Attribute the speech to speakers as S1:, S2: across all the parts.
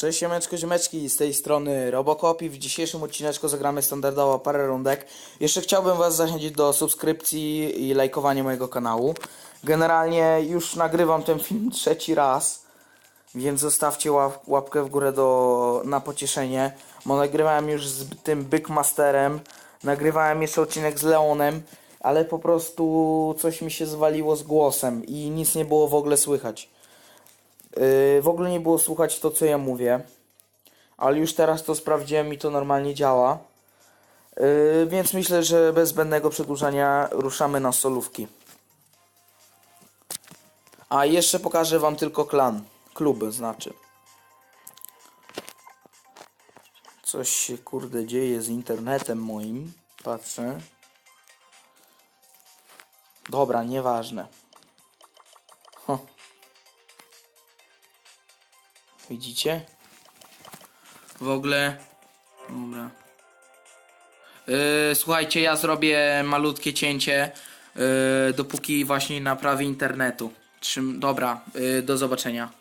S1: Cześć siemeczko, ziomeczki, z tej strony Robocop i w dzisiejszym odcineczku zagramy standardowo parę rundek. Jeszcze chciałbym was zachęcić do subskrypcji i lajkowania mojego kanału. Generalnie już nagrywam ten film trzeci raz, więc zostawcie łap, łapkę w górę do, na pocieszenie. Bo nagrywałem już z tym Byckmasterem, nagrywałem jeszcze odcinek z Leonem, ale po prostu coś mi się zwaliło z głosem i nic nie było w ogóle słychać. Yy, w ogóle nie było słuchać to, co ja mówię. Ale już teraz to sprawdziłem i to normalnie działa. Yy, więc myślę, że bez zbędnego przedłużania ruszamy na solówki. A jeszcze pokażę wam tylko klan. Klub znaczy. Coś się kurde dzieje z internetem moim. Patrzę. Dobra, nieważne. Huh. Widzicie? W ogóle. Dobra. Yy, słuchajcie, ja zrobię malutkie cięcie, yy, dopóki właśnie naprawię internetu. Trzym, dobra, yy, do zobaczenia.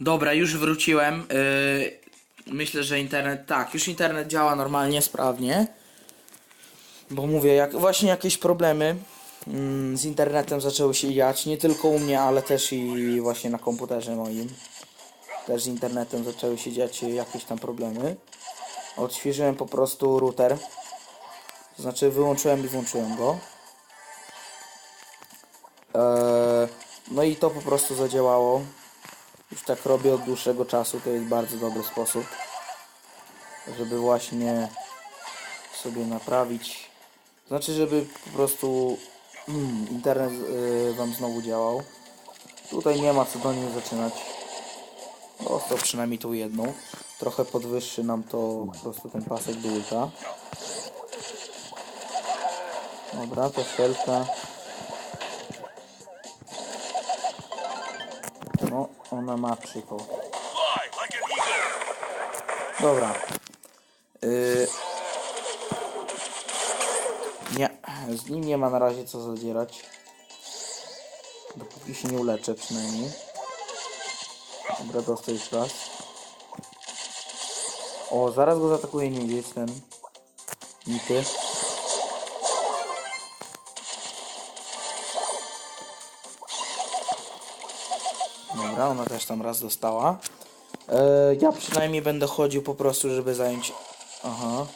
S1: Dobra, już wróciłem. Yy, myślę, że internet. Tak, już internet działa normalnie, sprawnie. Bo mówię, jak właśnie jakieś problemy z internetem zaczęły się dziać, nie tylko u mnie, ale też i właśnie na komputerze moim. Też z internetem zaczęły się dziać jakieś tam problemy. Odświeżyłem po prostu router. To znaczy wyłączyłem i włączyłem go. Eee, no i to po prostu zadziałało. Już tak robię od dłuższego czasu. To jest bardzo dobry sposób, żeby właśnie sobie naprawić. Znaczy, żeby po prostu mm, internet y, wam znowu działał. Tutaj nie ma co do niej zaczynać. Dostał przynajmniej tą jedną. Trochę podwyższy nam to po prostu ten pasek do. Dobra, to szelka. No, ona ma przypał. Dobra. Yy... Nie, z nim nie ma na razie co zadzierać. Dopóki się nie uleczę przynajmniej. Dobra, dostał już raz. O, zaraz go zaatakuje niedźwiedź ten. Nity. Dobra, ona też tam raz dostała. E, ja przynajmniej będę chodził po prostu, żeby zająć... Aha.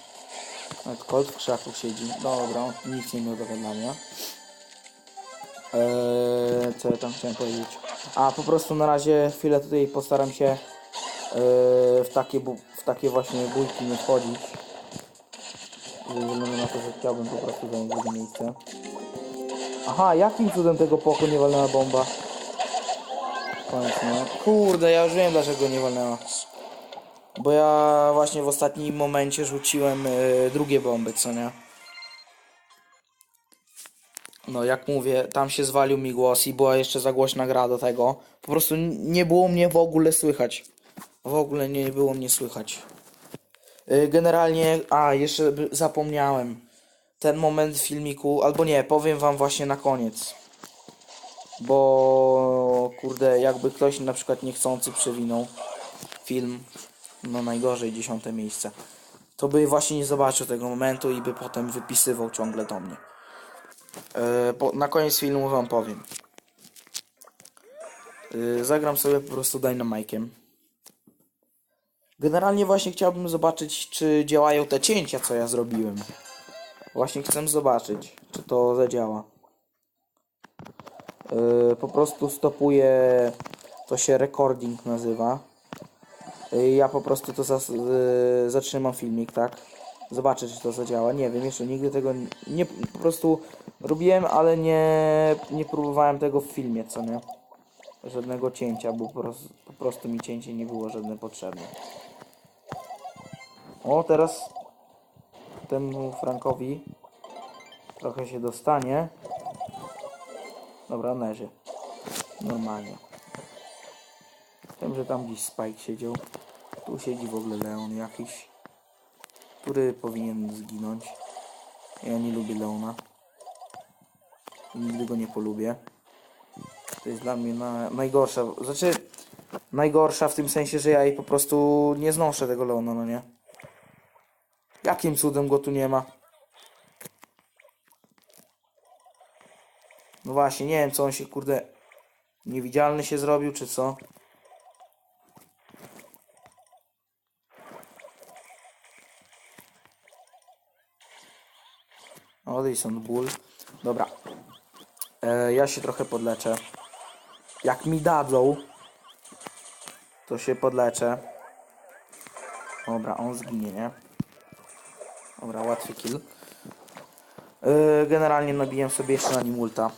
S1: Nawet Colt w krzaku siedzi. Dobra, nic nie miał do gadania. Eee, co ja tam chciałem powiedzieć? A po prostu na razie chwilę tutaj postaram się eee, w, takie w takie właśnie bójki nie wchodzić. Ze względu na to, że chciałbym po prostu zająć drugie miejsce. Aha, jakim cudem tego poko nie walnęła bomba? Koniec, no. Kurde, ja już wiem dlaczego nie walnęła. Bo ja właśnie w ostatnim momencie rzuciłem e, drugie bomby, co nie? No jak mówię, tam się zwalił mi głos i była jeszcze za głośna gra do tego. Po prostu nie było mnie w ogóle słychać. W ogóle nie było mnie słychać. Y, Generalnie, a jeszcze zapomniałem. Ten moment w filmiku, albo nie, powiem wam właśnie na koniec. Bo kurde, jakby ktoś na przykład niechcący przewinął film, no najgorzej dziesiąte miejsce, to by właśnie nie zobaczył tego momentu i by potem wypisywał ciągle do mnie. E, po, na koniec filmu wam powiem. E, zagram sobie po prostu Dynamike'iem. Generalnie właśnie chciałbym zobaczyć, czy działają te cięcia, co ja zrobiłem. Właśnie chcę zobaczyć, czy to zadziała. E, po prostu stopuję, to się recording nazywa. E, ja po prostu to zas, e, zatrzymam filmik, tak? Zobaczę, czy to zadziała. Nie wiem, jeszcze nigdy tego nie, nie po prostu robiłem, ale nie, nie próbowałem tego w filmie, co nie? Żadnego cięcia, bo po prostu, po prostu mi cięcie nie było żadne potrzebne. O, teraz temu Frankowi trochę się dostanie. Dobra, leży. Normalnie. Wiem, że tam gdzieś Spike siedział. Tu siedzi w ogóle Leon jakiś który powinien zginąć. Ja nie lubię Leona. Nigdy go nie polubię. To jest dla mnie na, najgorsza. Znaczy, najgorsza w tym sensie, że ja jej po prostu nie znoszę tego Leona, no nie? Jakim cudem go tu nie ma? No właśnie, nie wiem co on się kurde niewidzialny się zrobił, czy co? Stąd ból. Dobra. E, ja się trochę podleczę. Jak mi dadzą, to się podleczę. Dobra, on zginie, nie? Dobra, łatwy kill. E, generalnie nabiłem sobie jeszcze na nim ulta.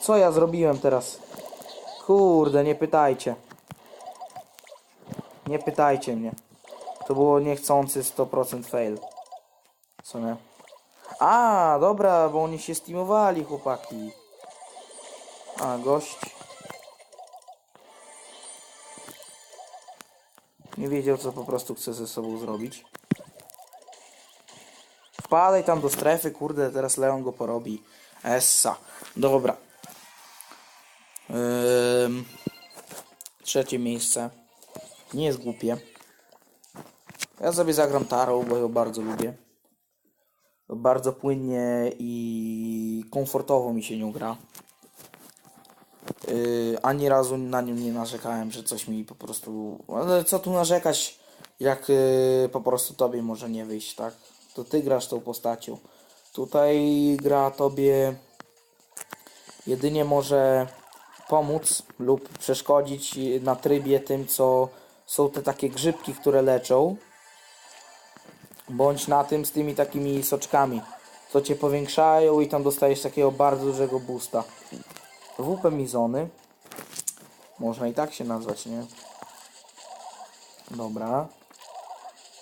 S1: Co ja zrobiłem teraz? Kurde, nie pytajcie. Nie pytajcie mnie. To było niechcący 100% fail. Co nie? A, dobra, bo oni się steamowali, chłopaki. A, gość. Nie wiedział, co po prostu chce ze sobą zrobić. Wpadaj tam do strefy, kurde, teraz Leon go porobi. Essa. Dobra. Ym, trzecie miejsce. Nie jest głupie. Ja sobie zagram tarą, bo ją bardzo lubię. Bardzo płynnie i komfortowo mi się nią gra. Yy, ani razu na nią nie narzekałem, że coś mi po prostu. Ale co tu narzekać, jak yy, po prostu tobie może nie wyjść, tak? To ty grasz tą postacią. Tutaj gra tobie jedynie może pomóc lub przeszkodzić na trybie tym, co są te takie grzybki, które leczą. Bądź na tym z tymi takimi soczkami, co cię powiększają i tam dostajesz takiego bardzo dużego boosta. WP Mizony. Można i tak się nazwać, nie? Dobra.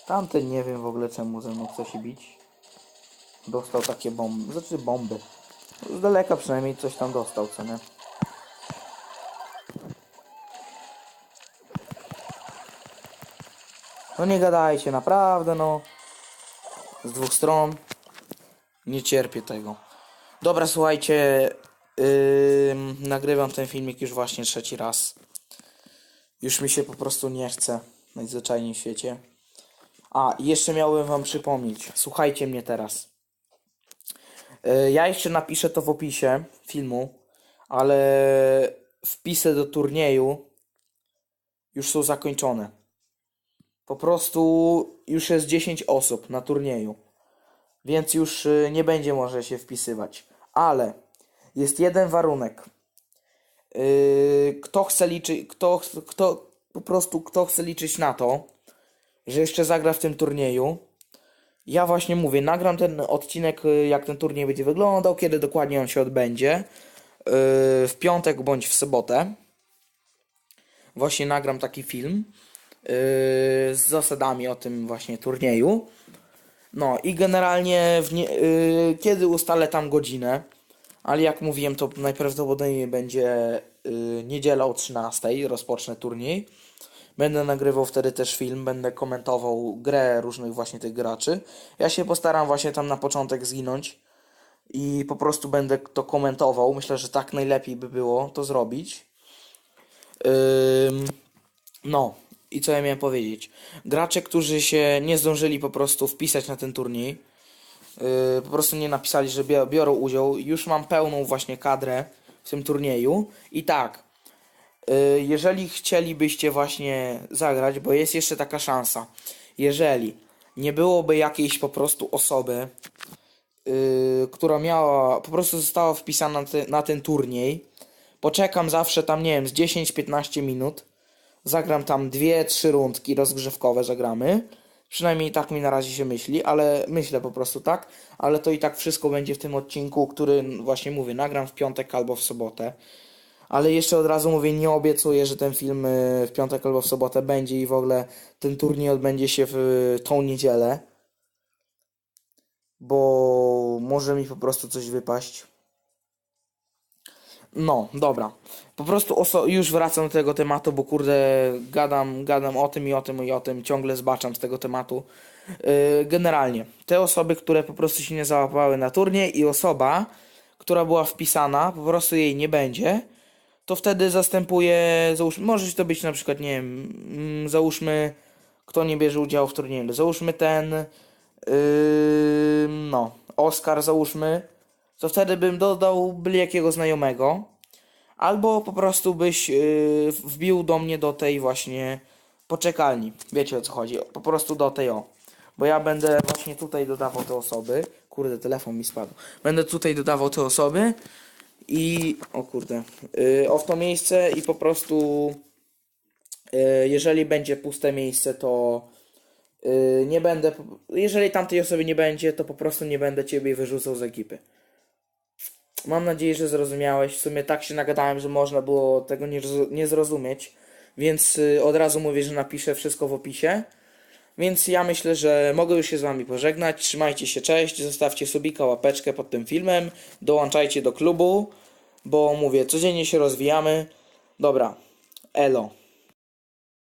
S1: Tamten nie wiem w ogóle czemu ze mną chce się bić. Dostał takie bomby. Znaczy bomby. Z daleka przynajmniej coś tam dostał, co nie? No nie gadajcie, naprawdę no. Z dwóch stron. Nie cierpię tego. Dobra, słuchajcie. Ym, nagrywam ten filmik już właśnie trzeci raz. Już mi się po prostu nie chce. Najzwyczajniej w świecie. A, jeszcze miałem wam przypomnieć. Słuchajcie mnie teraz. Y, ja jeszcze napiszę to w opisie filmu, ale wpisy do turnieju już są zakończone. Po prostu już jest 10 osób na turnieju. Więc już y, nie będzie może się wpisywać. Ale jest jeden warunek. Yy, kto chce liczyć, kto, kto po prostu kto chce liczyć na to, że jeszcze zagra w tym turnieju. Ja właśnie mówię, nagram ten odcinek, y, jak ten turniej będzie wyglądał, kiedy dokładnie on się odbędzie. W piątek bądź w sobotę. Właśnie nagram taki film z zasadami o tym właśnie turnieju. No i generalnie nie, yy, kiedy ustalę tam godzinę, ale jak mówiłem, to najprawdopodobniej będzie yy, niedziela o 13 rozpocznę turniej. Będę nagrywał wtedy też film, będę komentował grę różnych właśnie tych graczy. Ja się postaram właśnie tam na początek zginąć i po prostu będę to komentował. Myślę, że tak najlepiej by było to zrobić. Ym, no, i co ja miałem powiedzieć? Gracze, którzy się nie zdążyli po prostu wpisać na ten turniej, yy, po prostu nie napisali, że biorą udział, już mam pełną właśnie kadrę w tym turnieju. I tak, yy, jeżeli chcielibyście właśnie zagrać, bo jest jeszcze taka szansa, jeżeli nie byłoby jakiejś po prostu osoby, yy, która miała, po prostu została wpisana na ten turniej, poczekam zawsze tam, nie wiem, z 10-15 minut, zagram tam dwie, trzy rundki rozgrzewkowe zagramy. Przynajmniej tak mi na razie się myśli, ale myślę po prostu tak, ale to i tak wszystko będzie w tym odcinku, który właśnie mówię, nagram w piątek albo w sobotę. Ale jeszcze od razu mówię, nie obiecuję, że ten film y, w piątek albo w sobotę będzie i w ogóle ten turniej odbędzie się w y, tą niedzielę. Bo może mi po prostu coś wypaść. No, dobra. Po prostu oso- już wracam do tego tematu, bo kurde, gadam, gadam o tym i o tym i o tym, ciągle zbaczam z tego tematu. Yy, generalnie, te osoby, które po prostu się nie załapały na turniej i osoba, która była wpisana, po prostu jej nie będzie, to wtedy zastępuję, załóżmy, może to być na przykład, nie wiem, mm, załóżmy, kto nie bierze udziału w turnieju, załóżmy ten, yy, no, Oskar załóżmy, to wtedy bym dodał byle jakiego znajomego, albo po prostu byś yy, wbił do mnie do tej właśnie poczekalni, wiecie o co chodzi, po prostu do tej o, bo ja będę właśnie tutaj dodawał te osoby, kurde, telefon mi spadł, będę tutaj dodawał te osoby, i o kurde, yy, o w to miejsce i po prostu yy, jeżeli będzie puste miejsce, to yy, nie będę, jeżeli tamtej osoby nie będzie, to po prostu nie będę ciebie wyrzucał z ekipy. Mam nadzieję, że zrozumiałeś. W sumie tak się nagadałem, że można było tego nie, nie zrozumieć, więc yy, od razu mówię, że napiszę wszystko w opisie. Więc ja myślę, że mogę już się z wami pożegnać. Trzymajcie się, cześć. Zostawcie subika, łapeczkę pod tym filmem. Dołączajcie do klubu, bo mówię, codziennie się rozwijamy. Dobra, elo.